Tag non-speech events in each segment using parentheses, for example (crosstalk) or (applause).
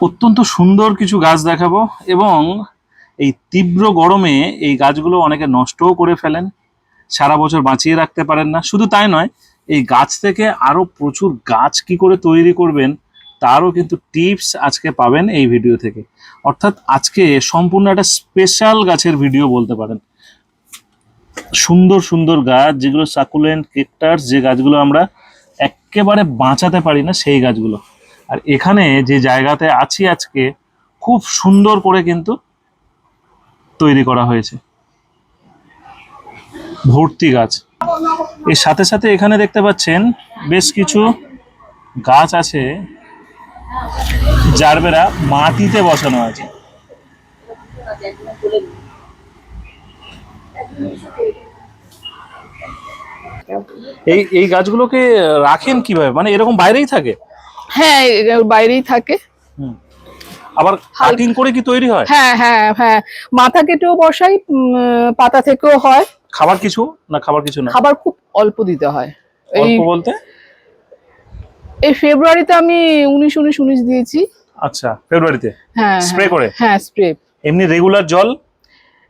অত্যন্ত সুন্দর কিছু গাছ দেখাবো এবং এই তীব্র গরমে এই গাছগুলো অনেকে নষ্টও করে ফেলেন। সারা বছর বাঁচিয়ে রাখতে পারেন না। শুধু তাই নয়, এই গাছ থেকে আরও প্রচুর গাছ কি করে তৈরি করবেন, তারও কিন্তু টিপস আজকে পাবেন এই ভিডিও থেকে। অর্থাৎ আজকে সম্পূর্ণ একটা স্পেশাল গাছের ভিডিও বলতে পারেন। সুন্দর সুন্দর গাছ, যেগুলো সাকুলেন্ট কেকটার্স যে গাছগুলো আমরা একেবারে বাঁচাতে পারি না, সেই গাছগুলো। আর এখানে যে জায়গাতে আছি আজকে, খুব সুন্দর করে কিন্তু তৈরি করা হয়েছে। ভর্তি গাছ। এর সাথে সাথে এখানে দেখতে পাচ্ছেন বেশ কিছু গাছ আছে, যার বেড়া মাটিতে বসানো আছে। এই এই গাছগুলোকে রাখেন কীভাবে? মানে এরকম বাইরেই থাকে? হ্যাঁ বাইরেই থাকে। আবার কাটিং করে কি তৈরি হয়? হ্যাঁ হ্যাঁ হ্যাঁ। মাথা কেটেও বসাই পাতা থেকেও হয়। খাবার কিছু না খাবার কিছু না? খাবার খুব অল্প দিতে হয়। এই অল্প বলতে? এই ফেব্রুয়ারিতে আমি উনিশ উনিশ উনিশ দিয়েছি। আচ্ছা ফেব্রুয়ারিতে? হ্যাঁ স্প্রে হ্যাঁ, করে? হ্যাঁ স্প্রে। এমনি রেগুলার জল?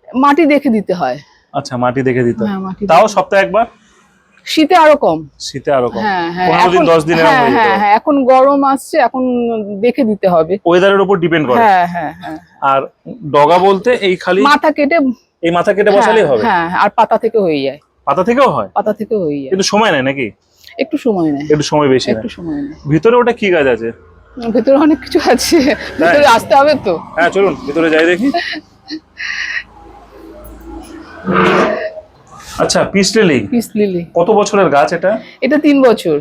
মাটি দেখে দিতে হয়। আচ্ছা মাটি দেখে দিতে হয়। হ্যাঁ তাও সপ্তাহে একবার? শীতে আরও কম। শীতে আরও কম। হ্যাঁ হ্যাঁ পনেরো দিন দশ দিন হ্যাঁ হ্যাঁ হ্যাঁ এখন গরম আসছে এখন দেখে দিতে হবে। ওয়েদারের উপর ডিপেন্ড করে। হ্যাঁ হ্যাঁ হ্যাঁ। আর ডগা বলতে এই খালি মাথা কেটে এই মাথা কেটে বসালেই হ্যাঁ, হবে? হ্যাঁ আর পাতা থেকে হয়ে যায়। পাতা থেকেও হয়? পাতা থেকে হয়ে যায়। কিন্তু সময় নেয় নাকি? একটু সময় নেয়। একটু সময় বেশি একটু সময় নেয়। ভিতরে ওটা কি গাছ আছে? ভেতরে অনেক কিছু আছে। ভেতরে আসতে হবে তো। হ্যাঁ চলুন ভিতরে যাই দেখি। (laughs) আচ্ছা পিস লিলি পিস লিলি কত বছরের গাছ এটা? এটা তিন বছর।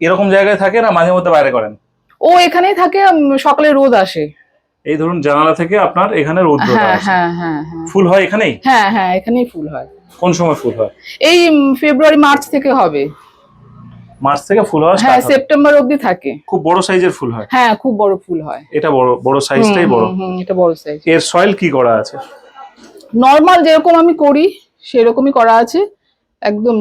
এরকম জায়গায় থাকে না মাঝে মধ্যে বাইরে করেন? ও এখানেই থাকে সকালে রোদ আসে। এই ধরুন জানালা থেকে আপনার এখানে রোদ হ্যাঁ হ্যাঁ হ্যাঁ হ্যাঁ। ফুল হয় এখানেই? হ্যাঁ হ্যাঁ এখানেই ফুল হয়। কোন সময় ফুল হয়? এই ফেব্রুয়ারি মার্চ থেকে হবে। মার্চ থেকে ফুল হ্যাঁ হয়। সেপ্টেম্বর অবধি থাকে। খুব বড় সাইজের ফুল হয়। হ্যাঁ খুব বড় ফুল হয়। এটা বড় বড় সাইজটাই বড়। এটা বড় সাইজ এর সয়েল কি করা আছে? নর্মাল যেরকম আমি করি সেরকমই করা আছে। একদম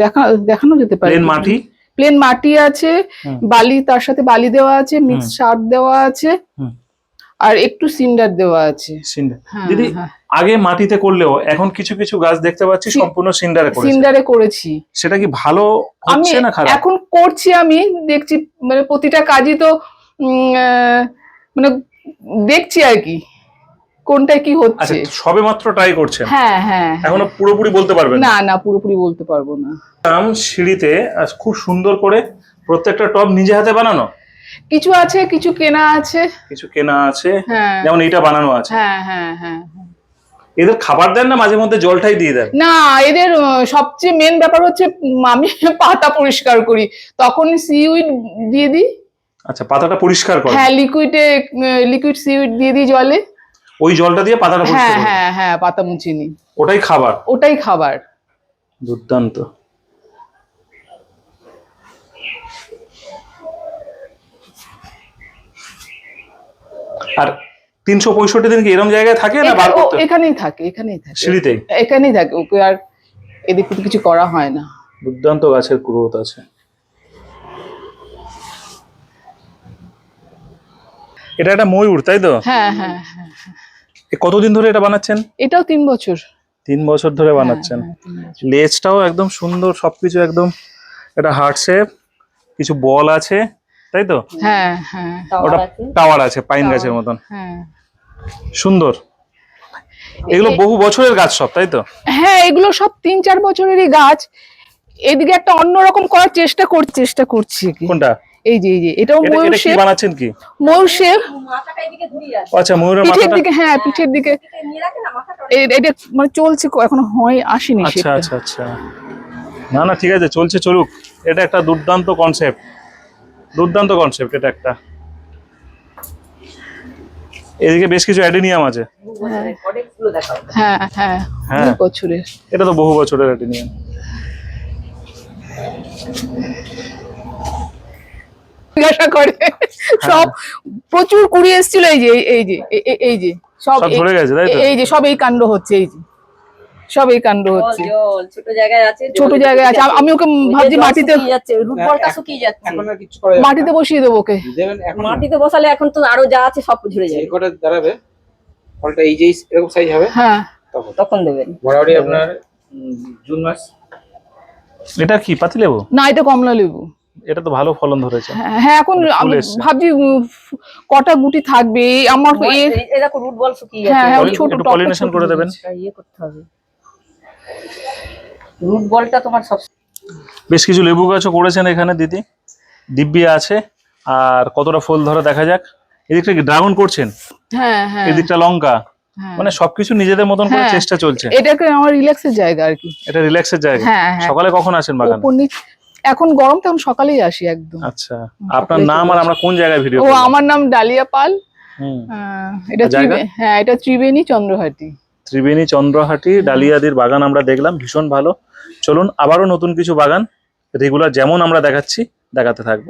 দেখা দেখানো যেতে পারে। প্লেন মাটি? প্লেন মাটি আছে বালি তার সাথে বালি দেওয়া আছে মিক্স সার দেওয়া আছে আর একটু সিন্ডার দেওয়া আছে। সিন্ডার। হ্যাঁ, দিদি হ্যাঁ। আগে মাটিতে করলেও এখন কিছু কিছু গাছ দেখতে পাচ্ছি সম্পূর্ণ সিন্ডারে করেছে। সিন্ডারে করেছি। সেটা কি ভালো হচ্ছে না খারাপ? এখন করছি আমি দেখছি মানে প্রতিটা কাজই তো মানে দেখছি আর কি। কোনটা কি আচ্ছা হচ্ছে সবে মাত্র ট্রাই করছেন? হ্যাঁ হ্যাঁ হ্যাঁ। এখনও পুরোপুরি বলতে পারবেন? না না পুরোপুরি বলতে পারব না। আম সিঁড়িতে আজ খুব সুন্দর করে প্রত্যেকটা টব নিজে হাতে বানানো? কিছু আছে কিছু কেনা আছে। কিছু কেনা আছে হ্যাঁ। যেমন এটা বানানো আছে। হ্যাঁ হ্যাঁ হ্যাঁ এদের খাবার দেন না মাঝে মধ্যে জলটাই দিয়ে দেন? না এদের সবচেয়ে মেন ব্যাপার হচ্ছে আমি (laughs) পাতা পরিষ্কার করি। তখন সিউইড দিয়ে দিই। আচ্ছা পাতাটা পরিষ্কার করে হ্যাঁ লিকুইডে লিকুইড সিউইড দিয়ে দিই জলে। ওই জলটা দিয়ে পাতাটা হ্যাঁ হ্যাঁ হ্যাঁ পাতা মুছে নিই ওটাই খাবার। ওটাই খাবার। দুর্দান্ত। আর তিনশো পঁয়ষট্টি দিন কি এরকম জায়গায় থাকে না বার করতে? এখানেই থাকে এখানেই থাকে। সিঁড়িতেই এখানেই থাকে ওকে আর এদিক কিছু করা হয় না। দুর্দান্ত গাছের গ্রোথ আছে। এটা একটা ময়ূর তাই তো? হ্যাঁ হ্যাঁ হ্যাঁ। কতদিন ধরে এটা বানাচ্ছেন? এটাও তিন বছর। তিন বছর ধরে বানাচ্ছেন। হ্যাঁ, তিন বছর। লেজটাও একদম সুন্দর সবকিছু একদম এটা হার্ট শেপ কিছু বল আছে তাই তো? হ্যাঁ হ্যাঁ। ওটা টাওয়ার আছে পাইন গাছের মতন। হ্যাঁ। সুন্দর। এগুলো বহু বছরের গাছ সব তাই তো? হ্যাঁ এগুলো সব তিন চার বছরেরই গাছ। এদিকে একটা অন্যরকম করার চেষ্টা কর চেষ্টা করছি। কোনটা? এই যে এই যে এটাও ময়ূর এটা শেপ? বানাচ্ছেন কি? ময়ূর শেপ? আচ্ছা ময়ূরের পিঠের মাথাটা দিকে হ্যাঁ পিঠের দিকে। এটা মানে চলছে এখনও হয় আসেনি আচ্ছা আচ্ছা আচ্ছা। না না ঠিক আছে চলছে চলুক। এটা একটা দুর্দান্ত কনসেপ্ট দুর্দান্ত কনসেপ্ট এটা একটা। এদিকে বেশ কিছু অ্যাডেনিয়াম আছে। হ্যাঁ হ্যাঁ হ্যাঁ। বছরের। এটা তো বহু বছরের অ্যাডেনিয়াম। জিজ্ঞাসা করে। সব প্রচুর কুড়ি এসেছিল এই যে এই- এই যে এই যে সব এই- ধরে গেছে, এই যে সব এই কাণ্ড হচ্ছে এই যে সব এই কাণ্ড হচ্ছে। ছোট জায়গায় আছে ছোট জায়গায় আছে। আমি ওকে ভাবছি মাটিতে। মাটিতে বসিয়ে দেবো ওকে। মাটিতে বসালে এখন তো আরও যা আছে সব ঝরে যাবে। কটা দাঁড়াবে ফলটা এই যে এরকম সাইজ হবে হ্যাঁ। তখন। দেবেন। মোটামুটি আপনার জুন মাস। এটা কি পাতিলেবু? না এটা কমলা লেবু এটা তো ভালো ফলন ধরেছে। হ্যাঁ হ্যাঁ, এখন ফুল আমি ভাবছি কটা গুটি থাকবে আমার এই- এই দেখো রুট বল শুকিয়ে হ্যাঁ, হ্যাঁ, Pollen- ছোট পলিনেশন করে দেবেন। ইয়ে করতে হবে। রুট বলটা তোমার সব বেশ কিছু লেবু গাছও করেছেন এখানে দিদি। দিব্যি আছে আর কতটা ফুল ধরে দেখা যাক। এদিকটা কি ড্রাগন করছেন? হ্যাঁ হ্যাঁ। এদিকটা লঙ্কা। হ্যাঁ। মানে সবকিছু নিজেদের মতন করে হ্যাঁ। চেষ্টা চলছে। এটাকে আমার রিল্যাক্সের জায়গা আর কি। এটা রিল্যাক্সের জায়গা। হ্যাঁ হ্যাঁ। সকালে কখন আসেন বাগানে? এখন গরম তখন সকালেই আসি একদম। আচ্ছা আপনার নাম আর আমরা কোন জায়গায় ভিডিও ও আমার নাম ডালিয়া পাল। এটা হ্যাঁ এটা ত্রিবেণী চন্দ্রহাটি। ত্রিবেণী চন্দ্রহাটি ডালিয়াদির বাগান আমরা দেখলাম ভীষণ ভালো। চলুন আবারও নতুন কিছু বাগান রেগুলার যেমন আমরা দেখাচ্ছি দেখাতে থাকব।